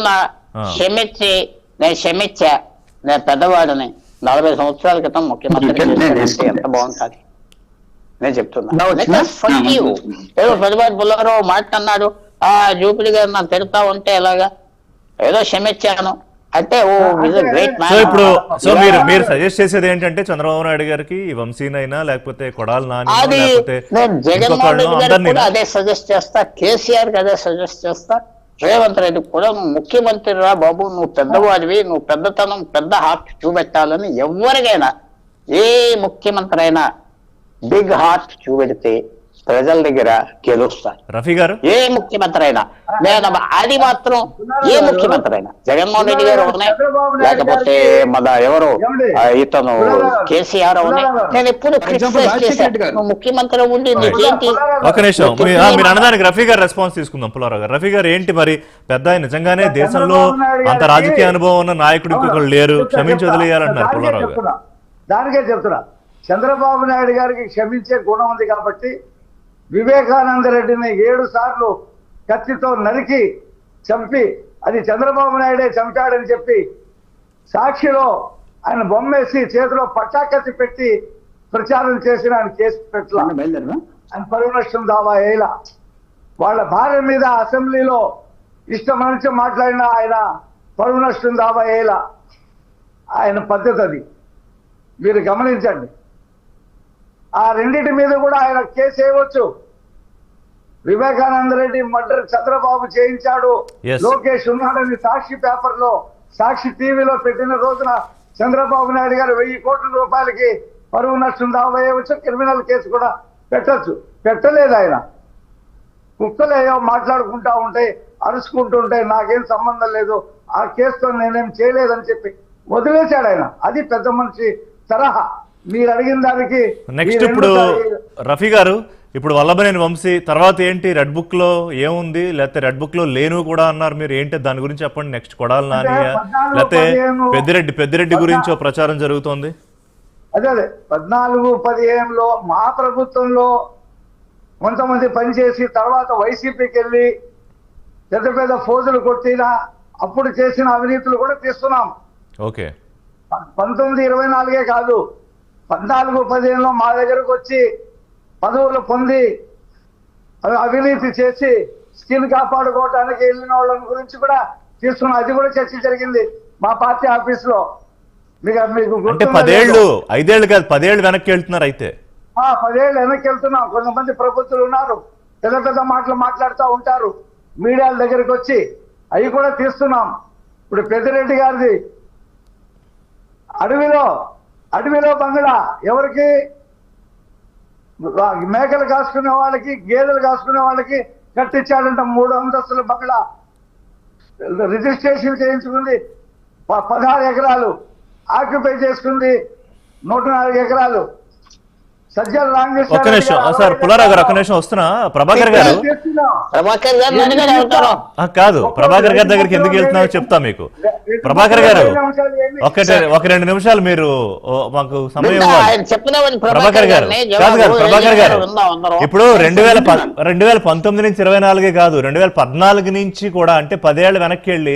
ఆ. క్షమించి నేను క్షమించా. నేను పెద్దవాడిని. నలభై సంవత్సరాల క్రితం ముఖ్యమంత్రి. ఎంత బాగుంటుంది? నేను చెప్తున్నా. నా ఏదో పెద్దవాడు బుల్లారో మాట అన్నాడు ఆ జూపిడి గారు నాకు తిడతా ఉంటే ఎలాగా? ఏదో క్షమించాను. అంటే ఓ ఇస్ గ్రేట్ సో ఇప్పుడు సో మీరు మీరు సజెస్ట్ చేసేది ఏంటంటే చంద్రబాబు నాయుడు గారికి ఈ వంశీనైనా లేకపోతే కొడాలి నాని లేకపోతే జగన్మోహన్ రెడ్డి గారికి అదే సజెస్ట్ చేస్తా. కేసీఆర్కి అదే సజెస్ట్ చేస్తా. రేవంత్ రెడ్డి కూడా నువ్వు ముఖ్యమంత్రి రా బాబు నువ్వు పెద్దవాడివి నువ్వు పెద్దతనం పెద్ద హార్ట్ చూపెట్టాలని ఎవరికైనా ఏ ముఖ్యమంత్రి అయినా బిగ్ హార్ట్ చూపెడితే ప్రజల దగ్గర గెలుస్తారు. రఫీ గారు? ఏ ముఖ్యమంత్రి అయినా నేను అది మాత్రం ఏ ముఖ్యమంత్రి అయినా జగన్మోహన్ రెడ్డి గారు అవునే లేకపోతే మన ఎవరు? ఆ, ఇతను కేసీఆర్ అవునే నేను ఎప్పుడు క్రిటిసైజ్ చేశాను. రెడ్డి గారు. నువ్వు ముఖ్యమంత్రి ఉండి నీకేంటి? ఒక నిమిషం. మీరు అన్నదానికి రఫీ గారు రెస్పాన్స్ తీసుకుందాం పుల్లారావు గారు. రఫీ గారు ఏంటి మరి? పెద్ద నిజంగానే దేశంలో అంత రాజకీయ అనుభవం ఉన్న నాయకుడు ఇంకొకరు లేరు. క్షమించి వదిలేయాలంటున్నారు పుల్లారావు గారు. దానికే చెప్తున్నా. చంద్రబాబు నాయుడు గారికి క్షమించే గుణం ఉంది కాబట్టి వివేకానంద రెడ్డిని ఏడు సార్లు కత్తితో నరికి చంపి అది చంద్రబాబు నాయుడే చంపాడని చెప్పి సాక్షిలో ఆయన బొమ్మేసి చేతిలో పట్టాకత్తి పెట్టి ప్రచారం చేసిన ఆయన కేసు పెట్టలా. ఆయన పరువు నష్టం దావా వేయలా వాళ్ళ భార్య మీద అసెంబ్లీలో ఇష్టం నుంచి మాట్లాడిన ఆయన పరువు నష్టం దావా వేయలా ఆయన పద్ధతి అది. మీరు గమనించండి. ఆ రెండింటి మీద కూడా ఆయన కేసు వేయవచ్చు. వివేకానంద రెడ్డి మర్డర్ చంద్రబాబు చేయించాడు. లోకేష్ ఉన్నాడని సాక్షి పేపర్లో సాక్షి టీవీలో పెట్టిన రోజున చంద్రబాబు నాయుడు గారు వెయ్యి కోట్ల రూపాయలకి పరువు నష్టం దావా వేయవచ్చు. క్రిమినల్ కేసు కూడా పెట్టచ్చు. పెట్టలేదు ఆయన. కుక్కలు ఏవో మాట్లాడుకుంటా ఉంటాయి అరుచుకుంటూ ఉంటాయి నాకేం సంబంధం లేదు. ఆ కేసుతో నేనేం చేయలేదని చెప్పి వదిలేశాడు ఆయన. అది పెద్ద మనిషి తరహా. మీరు అడిగిన దానికి నెక్స్ట్ ఇప్పుడు రఫీ గారు ఇప్పుడు వల్లభనేని వంశీ తర్వాత ఏంటి రెడ్ బుక్లో ఏముంది లేకపోతే రెడ్ బుక్లో లేను కూడా అన్నారు మీరు ఏంటి దాని గురించి చెప్పండి నెక్స్ట్ కొడాలి నానియా లేకపోతే పెద్దిరెడ్డి పెద్దిరెడ్డి గురించి ప్రచారం జరుగుతోంది? అదే అదే పద్నాలుగు పదిహేనులో మా ప్రభుత్వంలో కొంతమంది పనిచేసి తర్వాత వైసీపీకి వెళ్ళి పెద్ద పెద్ద ఫోజులు కొట్టిన అప్పుడు చేసిన అవినీతులు కూడా తీస్తున్నాం. ఓకే. పంతొమ్మిది ఇరవై నాలుగే కాదు పద్నాలుగు పదిహేనులో మా దగ్గరకు వచ్చి పదవులు పొంది అవి- అవినీతి చేసి స్కిన్ కాపాడుకోవడానికి వెళ్ళిన వాళ్ళ గురించి కూడా తీసుకున్నాం అది కూడా చర్చ జరిగింది మా పార్టీ ఆఫీస్లో మీకు మీకు అంటే పదేళ్ళు. ఐదేళ్ళు కాదు పదేళ్ళు వెనక్కి వెళ్తున్నారు అయితే. ఆ, పదేళ్ళు వెనక్కి వెళ్తున్నాం. కొంతమంది ప్రభుత్వాలు ఉన్నారు. పెద్ద పెద్ద మాటలు మాట్లాడుతూ ఉంటారు. మీడియాల దగ్గరికి వచ్చి అవి కూడా తీస్తున్నాం. ఇప్పుడు పెద్దిరెడ్డి గారిది అడవిలో అడవిలో బంగ్లా ఎవరికి? మేకలు కాసుకునే వాళ్ళకి గేదెలు కాసుకునే వాళ్ళకి కట్టించాడంట మూడు అంతస్తుల బంగ్లా. రిజిస్ట్రేషన్ చేయించుకుంది. ప- పదహారు ఎకరాలు ఆక్యుపై చేసుకుంది. నూట నాలుగు ఎకరాలు. సజ్జల రామకృష్ణ ఒక్క నిమిషం. ఆ, సార్ పుల్లారావు గారు ఒక్క నిమిషం వస్తున్నా? ప్రభాకర్ గారు? కాదు. ప్రభాకర్ గారి దగ్గరికి ఎందుకు వెళ్తున్నారో చెప్తా మీకు. ప్రభాకర్ గారు ఒకటి ఒక రెండు నిమిషాలు మీరు ఓ, మాకు సమయం ప్రభాకర్ గారు కాదు కాదు జవాబు ప్రభాకర్ గారు. ఇప్పుడు రెండు వేల రెండు వేల పంతొమ్మిది నుంచి ఇరవై నాలుగే కాదు రెండు వేల పద్నాలుగు నుంచి కూడా అంటే పదేళ్ళు వెనక్కి వెళ్ళి